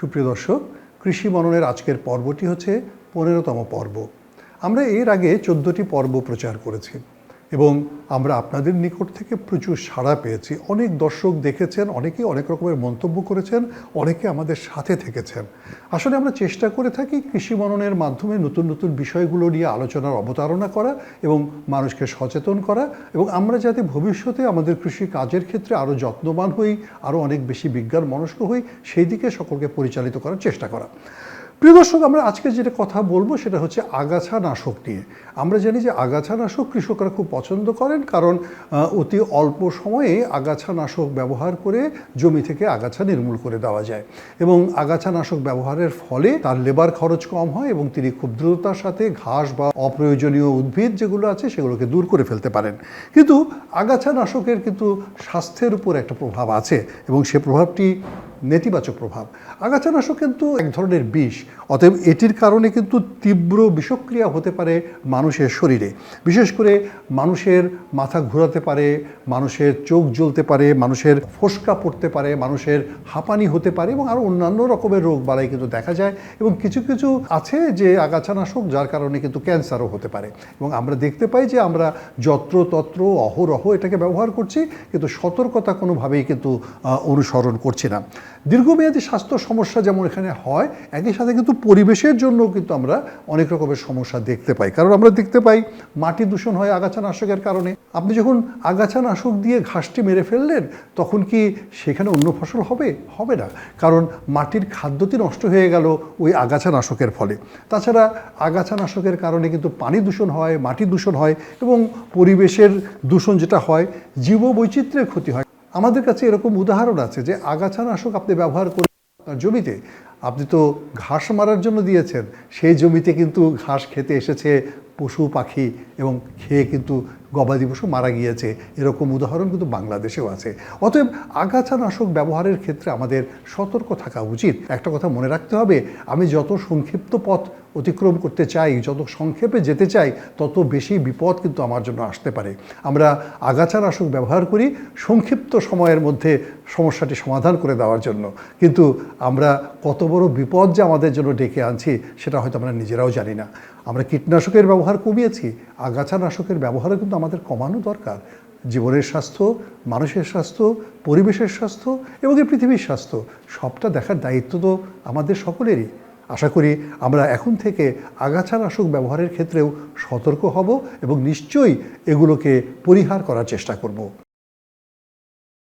সুপ্রিয় দর্শক, কৃষি মননের আজকের পর্বটি হচ্ছে পনেরোতম পর্ব। আমরা এর আগে চোদ্দোটি পর্ব প্রচার করেছি। এবং আমরা আপনাদের নিকট থেকে প্রচুর সাড়া পেয়েছি। অনেক দর্শক দেখেছেন অনেকে অনেক রকমের মন্তব্য করেছেন, অনেকে আমাদের সাথে থেকেছেন। আসলে আমরা চেষ্টা করে থাকি কৃষি মননের মাধ্যমে নতুন নতুন বিষয়গুলো নিয়ে আলোচনার অবতারণা করা এবং মানুষকে সচেতন করা এবং আমরা যাতে ভবিষ্যতে আমাদের কৃষি কাজের ক্ষেত্রে আরও যত্নবান হই আরও অনেক বেশি বিজ্ঞান মনস্ক হই, সেই দিকে সকলকে পরিচালিত করার চেষ্টা করা। প্রিয় দর্শক, আমরা আজকে যেটা কথা বলব সেটা হচ্ছে আগাছা নাশক নিয়ে। আমরা জানি যে আগাছা নাশক কৃষকরা খুব পছন্দ করেন কারণ অতি অল্প সময়ে আগাছা নাশক ব্যবহার করে জমি থেকে আগাছা নির্মূল করে দেওয়া যায় এবং আগাছা নাশক ব্যবহারের ফলে তার লেবার খরচ কম হয় এবং তিনি খুব দ্রুততার সাথে ঘাস বা অপ্রয়োজনীয় উদ্ভিদ যেগুলো আছে সেগুলোকে দূর করে ফেলতে পারেন। কিন্তু আগাছা নাশকের কিন্তু স্বাস্থ্যের উপর একটা প্রভাব আছে এবং সে প্রভাবটি নেতিবাচক প্রভাব। আগাছানাশক কিন্তু এক ধরনের বিষ, অতএব এটির কারণে কিন্তু তীব্র বিষক্রিয়া হতে পারে মানুষের শরীরে। বিশেষ করে মানুষের মাথা ঘোরাতে পারে, মানুষের চোখ জ্বলতে পারে, মানুষের ফোসকা পড়তে পারে, মানুষের হাঁপানি হতে পারে এবং আরও অন্যান্য রকমের রোগ বালাই কিন্তু দেখা যায় এবং কিছু কিছু আছে যে আগাছানাশক যার কারণে কিন্তু ক্যান্সারও হতে পারে। এবং আমরা দেখতে পাই যে আমরা যত্রতত্র, অহরহ এটাকে ব্যবহার করছি কিন্তু সতর্কতা কোনোভাবেই কিন্তু অনুসরণ করছি না। দীর্ঘমেয়াদী স্বাস্থ্য সমস্যা যেমন এখানে হয়, একই সাথে কিন্তু পরিবেশের জন্য কিন্তু আমরা অনেক রকমের সমস্যা দেখতে পাই। কারণ আমরা দেখতে পাই মাটি দূষণ হয় আগাছা নাশকের কারণে। আপনি যখন আগাছা নাশক দিয়ে ঘাসটি মেরে ফেললেন, তখন কি সেখানে অন্য ফসল হবে? হবে না। কারণ মাটির খাদ্যটি নষ্ট হয়ে গেল ওই আগাছা নাশকের ফলে। তাছাড়া আগাছা নাশকের কারণে কিন্তু পানি দূষণ হয়, মাটি দূষণ হয় এবং পরিবেশের দূষণ যেটা হয়, জীববৈচিত্র্যের ক্ষতি হয়। আমাদের কাছে এরকম উদাহরণ আছে যে আগাছানাশক আপনি ব্যবহার করে আপনার জমিতে আপনি তো ঘাস মারার জন্য দিয়েছেন। সেই জমিতে কিন্তু ঘাস খেতে এসেছে পশু, পাখি এবং খেয়ে কিন্তু গবাদি পশু মারা গিয়েছে। এরকম উদাহরণ কিন্তু বাংলাদেশেও আছে। অতএব আগাছানাশক ব্যবহারের ক্ষেত্রে আমাদের সতর্ক থাকা উচিত। একটা কথা মনে রাখতে হবে, আমি যত সংক্ষিপ্ত পথ অতিক্রম করতে চাই, যত সংক্ষেপে যেতে চাই, তত বেশি বিপদ কিন্তু আমার জন্য আসতে পারে। আমরা আগাছানাশক ব্যবহার করি সংক্ষিপ্ত সময়ের মধ্যে সমস্যাটি সমাধান করে দেওয়ার জন্য। কিন্তু আমরা কত বড় বিপদ যে আমাদের জন্য ডেকে আনছি, সেটা হয়তো আমরা নিজেরাও জানি না। আমরা কীটনাশকের ব্যবহার কমিয়েছি, আগাছানাশকের ব্যবহারও কিন্তু আমাদের কমানো দরকার। জীবনের স্বাস্থ্য, মানুষের স্বাস্থ্য, পরিবেশের স্বাস্থ্য এবং এই পৃথিবীর স্বাস্থ্য, সবটা দেখার দায়িত্ব তো আমাদের সকলেরই। আশা করি আমরা এখন থেকে আগাছানাশক ব্যবহারের ক্ষেত্রেও সতর্ক হব এবং নিশ্চয়ই এগুলোকে পরিহার করার চেষ্টা করব।